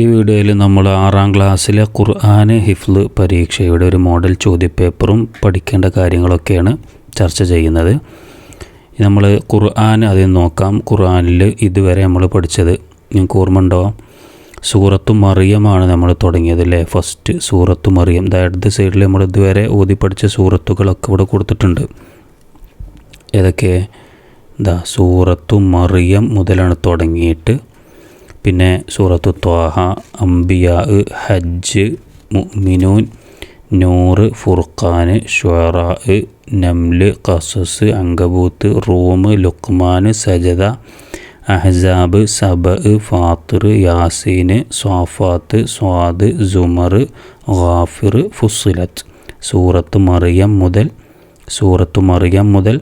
ഈ വീഡിയോയിൽ നമ്മൾ ആറാം ക്ലാസ്സിലെ ഖുർആന് ഹിഫ്ല് പരീക്ഷയുടെ ഒരു മോഡൽ ചോദ്യപേപ്പറും പഠിക്കേണ്ട കാര്യങ്ങളൊക്കെയാണ് ചർച്ച ചെയ്യുന്നത്. നമ്മൾ ഖുർആൻ ആദ്യം നോക്കാം. ഖുർആനിൽ ഇതുവരെ നമ്മൾ പഠിച്ചത് നിങ്ങൾക്ക് ഓർമ്മ ഉണ്ടോ സൂറത്തു മറിയമാണ് നമ്മൾ തുടങ്ങിയത് അല്ലേ? ഫസ്റ്റ് സൂറത്തു മറിയം. ഇടത് സൈഡിൽ നമ്മൾ ഇതുവരെ ഓതി പഠിച്ച സൂറത്തുകളൊക്കെ ഇവിടെ കൊടുത്തിട്ടുണ്ട്. ഏതൊക്കെ? എന്താ സൂറത്തു മറിയം മുതലാണ് തുടങ്ങിയിട്ട് പിന്നെ സൂറത്തു ത്വാഹ അംബിയാ ഹജ്ജ് മുഅ്മിനൂൻ നൂറ് ഫുർഖാൻ ഷുറാ നംൽ ഖസസ് അങ്കബൂത്ത് റൂം ലുക്മാൻ സജദ അഹ്സാബ് സബ ഫാത്തിർ യാസീൻ സ്വാഫാത്ത് സ്വാദ് സുമർ ഗാഫിർ ഫുസ്ലത്ത് സൂറത്ത് മറിയം മുതൽ സൂറത്ത് മറിയം മുതൽ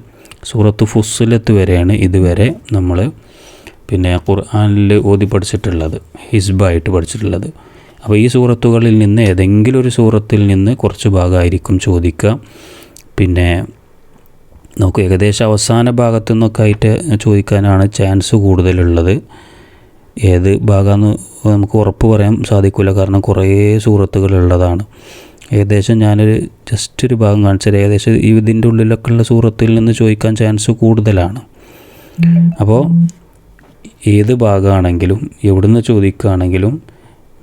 സൂറത്ത് ഫുസ്ലത്ത് വരെയാണ് ഇതുവരെ നമ്മൾ പിന്നെ ഖുർആാനിൽ ഓതി പഠിച്ചിട്ടുള്ളത് ഹിസ്ബായിട്ട് പഠിച്ചിട്ടുള്ളത്. അപ്പോൾ ഈ സൂറത്തുകളിൽ നിന്ന് ഏതെങ്കിലും ഒരു സൂറത്തിൽ നിന്ന് കുറച്ച് ഭാഗമായിരിക്കും ചോദിക്കുക. പിന്നെ നമുക്ക് ഏകദേശം അവസാന ഭാഗത്തു നിന്നൊക്കെ ആയിട്ട് ചോദിക്കാനാണ് ചാൻസ് കൂടുതലുള്ളത്. ഏത് ഭാഗമെന്ന് നമുക്ക് ഉറപ്പ് പറയാൻ സാധിക്കില്ല കാരണം കുറേ സൂറത്തുകളുള്ളതാണ്. ഏകദേശം ഞാനൊരു ജസ്റ്റ് ഒരു ഭാഗം കാണിച്ചത് ഏകദേശം ഇതിന്റെ ഉള്ളിലൊക്കെയുള്ള സൂറത്തിൽ നിന്ന് ചോദിക്കാൻ ചാൻസ് കൂടുതലാണ്. അപ്പോൾ ഏത് ഭാഗമാണെങ്കിലും എവിടുന്ന് ചോദിക്കുകയാണെങ്കിലും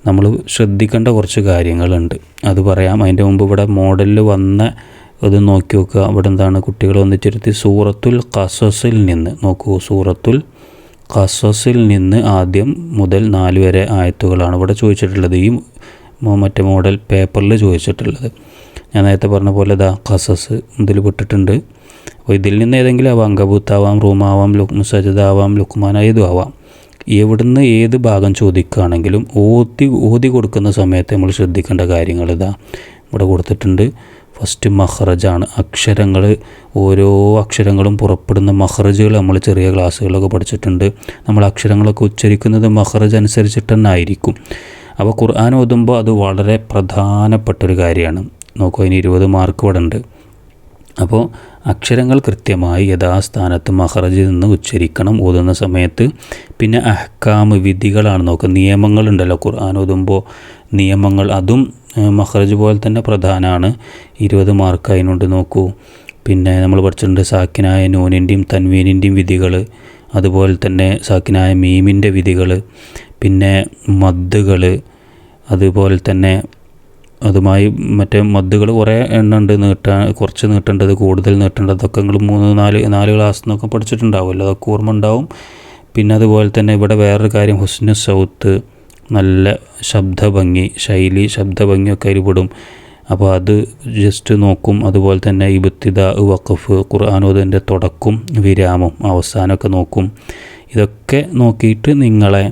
നമ്മൾ ശ്രദ്ധിക്കേണ്ട കുറച്ച് കാര്യങ്ങളുണ്ട്. അത് പറയാം. അതിന്റെ മുമ്പ് ഇവിടെ മോഡലിൽ വന്ന ഇത് നോക്കി നോക്കുക. അവിടെ എന്താണ് കുട്ടികൾ ഒന്നിച്ചിരുത്തി സൂറത്തുൽ കസസിൽ നിന്ന് നോക്കൂ. സൂറത്തുൽ കസസിൽ നിന്ന് ആദ്യം മുതൽ നാല് വരെ ആയത്തുകളാണ് ഇവിടെ ചോദിച്ചിട്ടുള്ളത്. ഈ മറ്റേ മോഡൽ പേപ്പറിൽ ചോദിച്ചിട്ടുള്ളത്. ഞാൻ നേരത്തെ പറഞ്ഞ പോലെ ദാ കസസ് ഇതിൽ വിട്ടിട്ടുണ്ട് അപ്പോൾ ഇതിൽ നിന്ന് ഏതെങ്കിലും ആവാം അങ്കബൂത്താവാം റൂമാവാം ലുക് സജദാവാം ലുക്മാൻ ഏതും ആവാം. എവിടുന്ന് ഏത് ഭാഗം ചോദിക്കുകയാണെങ്കിലും ഓതി ഓതി കൊടുക്കുന്ന സമയത്ത് നമ്മൾ ശ്രദ്ധിക്കേണ്ട കാര്യങ്ങൾ ഇതാ. ഇവിടെ കൊടുത്തിട്ടുണ്ട്. ഫസ്റ്റ് മഹ്റജാണ് അക്ഷരങ്ങൾ ഓരോ അക്ഷരങ്ങളും പുറപ്പെടുന്ന മഹ്റജുകൾ നമ്മൾ ചെറിയ ക്ലാസ്സുകളൊക്കെ പഠിച്ചിട്ടുണ്ട്. നമ്മൾ അക്ഷരങ്ങളൊക്കെ ഉച്ചരിക്കുന്നത് മഹ്റജ് അനുസരിച്ചിട്ട് തന്നെ ആയിരിക്കും. അപ്പോൾ ഖുർആൻ ഓതുമ്പോൾ അത് വളരെ പ്രധാനപ്പെട്ട ഒരു കാര്യമാണ്. നോക്കൂ അതിന് ഇരുപത് മാർക്ക് ഇവിടെ ഉണ്ട്. അപ്പോൾ അക്ഷരങ്ങൾ കൃത്യമായി യഥാസ്ഥാനത്ത് മഹറജിൽ നിന്ന് ഉച്ചരിക്കണം. ഓതുന്ന സമയത്ത് പിന്നെ അഹ്കാമ് വിധികളാണ്. നോക്കുക നിയമങ്ങളുണ്ടല്ലോ. ഖുർആൻ ഓതുമ്പോൾ നിയമങ്ങൾ അതും മഹറജ് പോലെ തന്നെ പ്രധാനമാണ്. ഇരുപത് മാർക്ക് അതിനുണ്ട് നോക്കൂ. പിന്നെ നമ്മൾ പഠിച്ചിട്ടുണ്ട് സാക്കിനായ നൂനിന്റെയും തൻവീനിന്റെയും വിധികൾ. അതുപോലെ തന്നെ സാക്കിനായ മീമിന്റെ വിധികൾ. പിന്നെ മദ്ദുകൾ. അതുപോലെ തന്നെ അതുമായി മറ്റേ മദ്ദുകൾ കുറേ എണ്ണുണ്ട് നീട്ടാൻ കുറച്ച് നീട്ടേണ്ടത് കൂടുതൽ നീട്ടേണ്ടത് അതൊക്കെ നിങ്ങൾ മൂന്ന് നാല് നാല് ക്ലാസ് എന്നൊക്കെ പഠിച്ചിട്ടുണ്ടാവുമല്ലോ. അതൊക്കെ ഓർമ്മ ഉണ്ടാവും. പിന്നെ അതുപോലെ തന്നെ ഇവിടെ വേറൊരു കാര്യം ഹുസ്നു സൗത്ത് നല്ല ശബ്ദഭംഗി ശൈലി ശബ്ദഭംഗിയൊക്കെ ഒക്കെ പെടും. അപ്പോൾ അത് ജസ്റ്റ് നോക്കും. അതുപോലെ തന്നെ ഇബത്തിദ വഖഫ് ഖുർആാനോദന്റെ തുടക്കും വിരാമം അവസാനമൊക്കെ നോക്കും. ഇതൊക്കെ നോക്കിയിട്ട് നിങ്ങളെ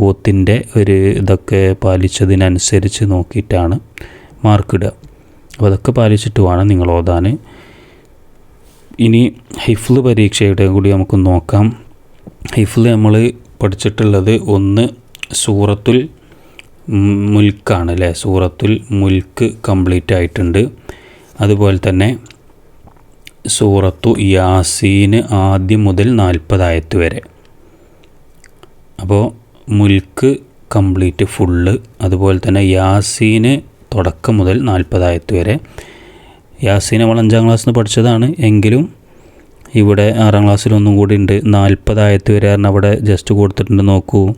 ഓത്തിന്റെ ഒരു ഇതൊക്കെ പാലിച്ചതിനനുസരിച്ച് നോക്കിയിട്ടാണ് മാർക്കിടുക അപ്പോൾ അതൊക്കെ പാലിച്ചിട്ട് വേണം നിങ്ങൾ ഓതാൻ. ഇനി ഹിഫ്ല് പരീക്ഷയുടെ കൂടി നമുക്ക് നോക്കാം. ഹിഫ്ല് നമ്മൾ പഠിച്ചിട്ടുള്ളത് ഒന്ന് സൂറത്തുൽ മുൽക്കാണ് അല്ലേ? സൂറത്തുൽ മുൽക്ക് കംപ്ലീറ്റ് ആയിട്ടുണ്ട്. അതുപോലെ തന്നെ സൂറത്തു യാസീന് ആദ്യം മുതൽ നാൽപ്പതായത്ത് വരെ. അപ്പോൾ മുൽക്ക് കംപ്ലീറ്റ് ഫുള്ള് അതുപോലെ തന്നെ യാസീന് തുടക്കം മുതൽ നാൽപ്പതായത്ത് വരെ. യാസീൻ നമ്മൾ അഞ്ചാം ക്ലാസ്സിൽ നിന്ന് പഠിച്ചതാണ്. എങ്കിലും ഇവിടെ ആറാം ക്ലാസ്സിൽ ഒന്നും കൂടി ഉണ്ട്. നാൽപ്പതായത്ത് വരെ കാരണം അവിടെ ജസ്റ്റ് കൊടുത്തിട്ടുണ്ട്. നോക്കൂ.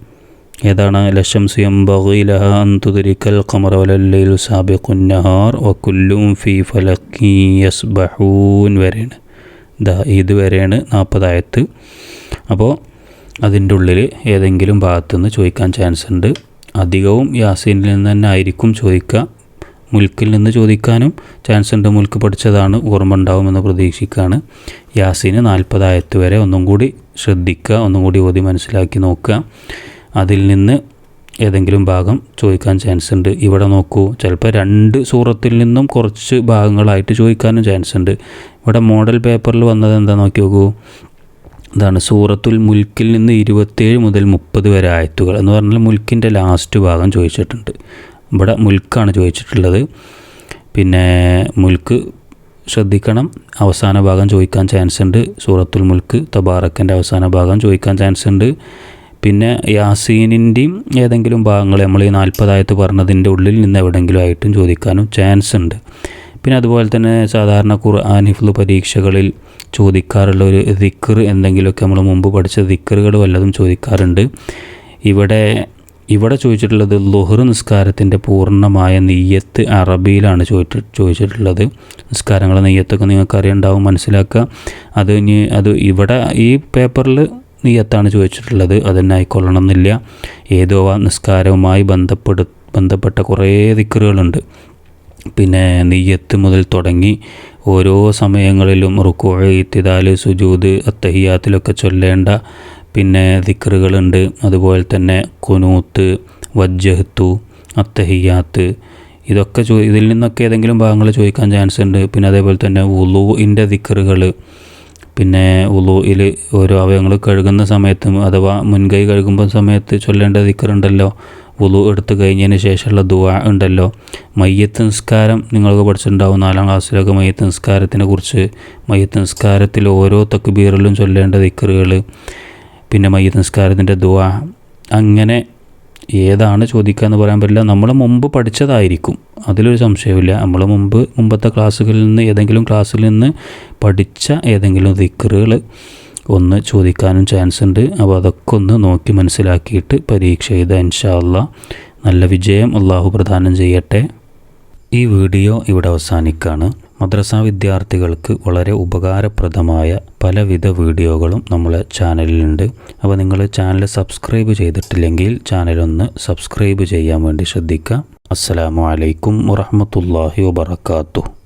ഏതാണ്? ലക്ഷം സിയം ബഹീലഹ അന്തുതിരിക്കൽ സാബി സാബിഖുന്നഹാർ വക്കുല്ലും ഫി ഫലക്കി യസ്ബഹൂൻ വരെയാണ്. ദാ ഇത് വരെയാണ് നാൽപ്പതായത്ത്. അപ്പോൾ അതിന്റെ ഉള്ളിൽ ഏതെങ്കിലും ഭാഗത്തുനിന്ന് ചോദിക്കാൻ ചാൻസ് ഉണ്ട്. അധികവും യാസീനിൽ നിന്ന് തന്നെ ആയിരിക്കും ചോദിക്കുക. മുൽക്കിൽ നിന്ന് ചോദിക്കാനും ചാൻസ് ഉണ്ട് മുൽക്ക് പഠിച്ചതാണ് ഓർമ്മ ഉണ്ടാവുമെന്ന് പ്രതീക്ഷിക്കുകയാണ്. യാസീന് നാൽപ്പതായത്ത് വരെ ഒന്നും കൂടി ശ്രദ്ധിക്കുക ഒന്നും കൂടി ഓതി മനസ്സിലാക്കി നോക്കുക. അതിൽ നിന്ന് ഏതെങ്കിലും ഭാഗം ചോദിക്കാൻ ചാൻസ് ഉണ്ട്. ഇവിടെ നോക്കൂ ചിലപ്പോൾ രണ്ട് സൂറത്തിൽ നിന്നും കുറച്ച് ഭാഗങ്ങളായിട്ട് ചോദിക്കാനും ചാൻസ് ഉണ്ട്. ഇവിടെ മോഡൽ പേപ്പറിൽ വന്നത് എന്താ നോക്കി നോക്കൂ. ഇതാണ് സൂറത്തുൽ മുൽക്കിൽ നിന്ന് ഇരുപത്തേഴ് മുതൽ മുപ്പത് വരെ ആയത്തുകൾ എന്ന് പറഞ്ഞാൽ മുൽക്കിന്റെ ലാസ്റ്റ് ഭാഗം ചോദിച്ചിട്ടുണ്ട്. ഇവിടെ മുൽക്കാണ് ചോദിച്ചിട്ടുള്ളത്. പിന്നെ മുൽക്ക് ശ്രദ്ധിക്കണം. അവസാന ഭാഗം ചോദിക്കാൻ ചാൻസ് ഉണ്ട്. സൂറത്തുൽ മുൽക്ക് തബാറക്കന്റെ അവസാന ഭാഗം ചോദിക്കാൻ ചാൻസ് ഉണ്ട്. പിന്നെ യാസീനിന്റെയും ഏതെങ്കിലും ഭാഗങ്ങൾ നമ്മൾ ഈ നാൽപ്പതായത്ത് പറഞ്ഞതിന്റെ ഉള്ളിൽ നിന്ന് എവിടെയെങ്കിലും ആയിട്ടും ചോദിക്കാനും ചാൻസ് ഉണ്ട്. പിന്നെ അതുപോലെ തന്നെ സാധാരണ ഖുർആൻ ഖുർആാനിഫ്ലു പരീക്ഷകളിൽ ചോദിക്കാറുള്ള ഒരു ദിക്കർ എന്തെങ്കിലുമൊക്കെ നമ്മൾ മുമ്പ് പഠിച്ച ദിക്കറുകൾ വല്ലതും ചോദിക്കാറുണ്ട്. ഇവിടെ ഇവിടെ ചോദിച്ചിട്ടുള്ളത് ലുഹർ നിസ്കാരത്തിന്റെ പൂർണമായ നെയ്യത്ത് അറബിയിലാണ് ചോദിച്ചിട്ട് ചോദിച്ചിട്ടുള്ളത്. നിസ്കാരങ്ങളെ നെയ്യത്തൊക്കെ നിങ്ങൾക്ക് അറിയണ്ടാവും മനസ്സിലാക്കുക. അത് ഇനി അത് ഇവിടെ ഈ പേപ്പറിൽ നെയ്യത്താണ് ചോദിച്ചിട്ടുള്ളത് അതന്നെ ആയിക്കൊള്ളണം എന്നില്ല. ഏതോ നിസ്കാരവുമായി ബന്ധപ്പെടു ബന്ധപ്പെട്ട കുറേ ദിക്കറുകളുണ്ട് പിന്നെ നെയ്യത്ത് മുതൽ തുടങ്ങി ഓരോ സമയങ്ങളിലും റുക്കോ ഇത്തിദാൽ സുജൂദ് അത്തഹിയാത്തിലൊക്കെ ചൊല്ലേണ്ട പിന്നെ ദിക്കറുകളുണ്ട് അതുപോലെ തന്നെ കുനൂത്ത് വജ്ജഹത്തു അത്തഹിയാത്ത് ഇതൊക്കെ ചോ ഇതിൽ നിന്നൊക്കെ ഏതെങ്കിലും ഭാഗങ്ങൾ ചോദിക്കാൻ ചാൻസ് ഉണ്ട്. പിന്നെ അതേപോലെ തന്നെ ഉലുവിന്റെ ദിക്കറുകൾ പിന്നെ ഉലുവിൽ ഓരോ അവയവങ്ങൾ കഴുകുന്ന സമയത്തും അഥവാ മുൻകൈ കഴുകുമ്പോൾ സമയത്ത് ചൊല്ലേണ്ട ദിക്കറുണ്ടല്ലോ ഉലു എടുത്തു കഴിഞ്ഞതിന് ശേഷമുള്ള ദുവ ഉണ്ടല്ലോ. മയ്യത്ത് നിസ്കാരം നിങ്ങൾക്ക് പഠിച്ചിട്ടുണ്ടാവും നാലാം ക്ലാസ്സിലൊക്കെ മയ്യത്ത് നിസ്കാരത്തിനെ കുറിച്ച്. മയ്യത്ത് നിസ്കാരത്തിൽ ഓരോ തക്കുബീറിലും ചൊല്ലേണ്ട ദിക്കറുകൾ പിന്നെ മയ്യത്ത് നിസ്കാരത്തിന്റെ ദുവ അങ്ങനെ ഏതാണ് ചോദിക്കുക എന്ന് പറയാൻ പറ്റില്ല. നമ്മൾ മുമ്പ് പഠിച്ചതായിരിക്കും. അതിലൊരു സംശയമില്ല നമ്മൾ മുമ്പ് മുമ്പത്തെ ക്ലാസ്സുകളിൽ നിന്ന് ഏതെങ്കിലും ക്ലാസ്സിൽ നിന്ന് പഠിച്ച ഏതെങ്കിലും ദിക്കറുകൾ ഒന്ന് ചോദിക്കാനും ചാൻസ് ഉണ്ട്. അപ്പോൾ അതൊക്കെ ഒന്ന് നോക്കി മനസ്സിലാക്കിയിട്ട് പരീക്ഷ ചെയ്ത ഇൻഷാല്ല നല്ല വിജയം അള്ളാഹു പ്രദാനം ചെയ്യട്ടെ. ഈ വീഡിയോ ഇവിടെ അവസാനിക്കുകയാണ് മദ്രസ വിദ്യാർത്ഥികൾക്ക് വളരെ ഉപകാരപ്രദമായ പലവിധ വീഡിയോകളും നമ്മളെ ചാനലിലുണ്ട്. അപ്പോൾ നിങ്ങൾ ചാനൽ സബ്സ്ക്രൈബ് ചെയ്തിട്ടില്ലെങ്കിൽ ചാനലൊന്ന് സബ്സ്ക്രൈബ് ചെയ്യാൻ വേണ്ടി ശ്രദ്ധിക്കുക. അസ്സലാമു അലൈക്കും വറഹമത്തല്ലാഹി വബർക്കാത്തു